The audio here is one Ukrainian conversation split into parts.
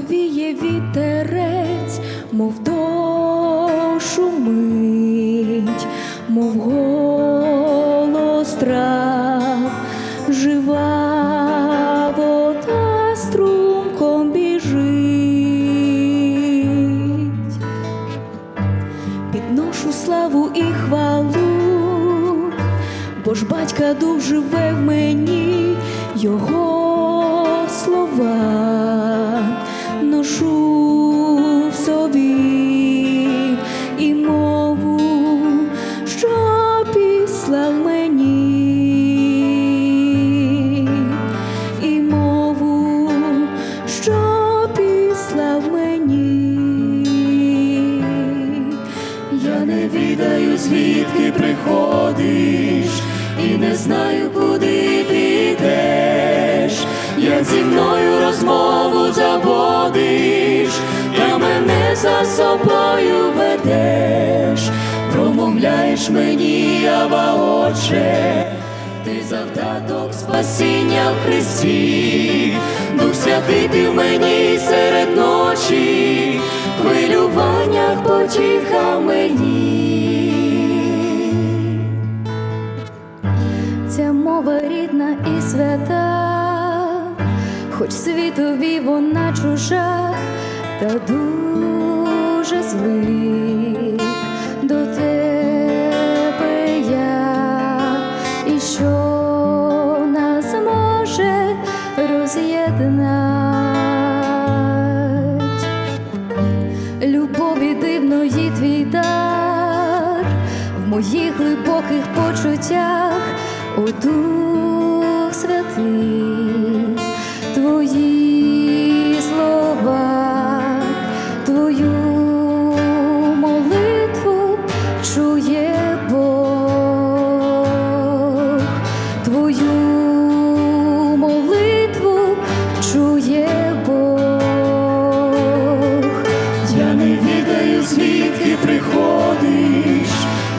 повіє вітерець, мов дошу мить, мов голос трав, жива вода струмком біжить. Підношу славу і хвалу, бо ж батька дух живе в мені, його слова ношу в собі і мову, що післа мені, і мову, що післа мені. Я не відаю, звідки приходиш, і не знаю, куди ти йдеш. Як зі мною розмову мене за собою ведеш, промовляєш мені, Ава, Отче, ти завдаток спасіння в Христі, Дух Святий ти в мені серед ночі, хвилюваннях потіха мені. Ця мова рідна і свята, хоч світові вона чужа, та дуже звик до тебе я, і що нас може роз'єднать? Любові дивної твій дар в моїх глибоких почуттях, о Дух Святий, твої приходиш,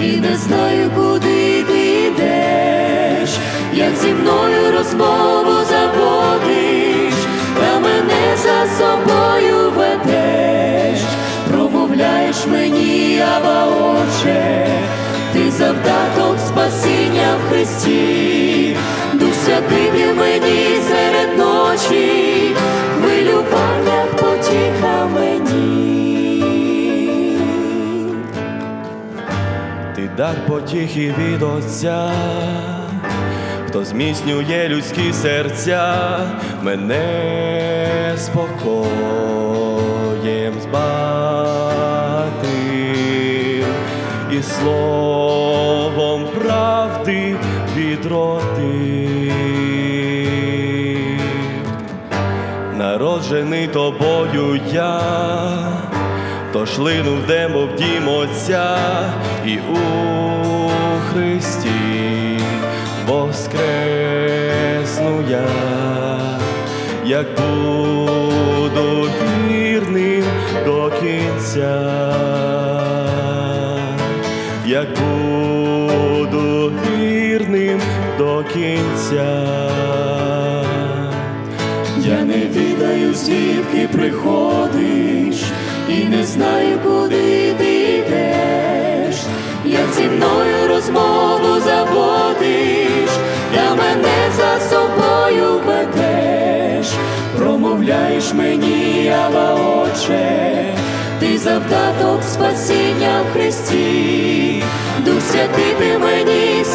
і не знаю, куди ти йдеш, як зі мною розмову заводиш, та мене за собою ведеш, промовляєш мені, Ава, Отче, ти завдаток спасіння в Христі, Ти дар потіхи від Отця, хто зміцнює людські серця, мене спокоєм збати і словом правди відродив. Народжений тобою я, тож линув демо в дім Отця і у Христі воскресну я, як буду вірним до кінця, як буду вірним до кінця. Я не відаю, звідки приходиш, і не знаю, куди ти йдеш, як зі мною розмову заводиш, та мене за собою ведеш, промовляєш мені, Ава, Отче, ти завдаток спасіння в Христі, Дух Святий ти мені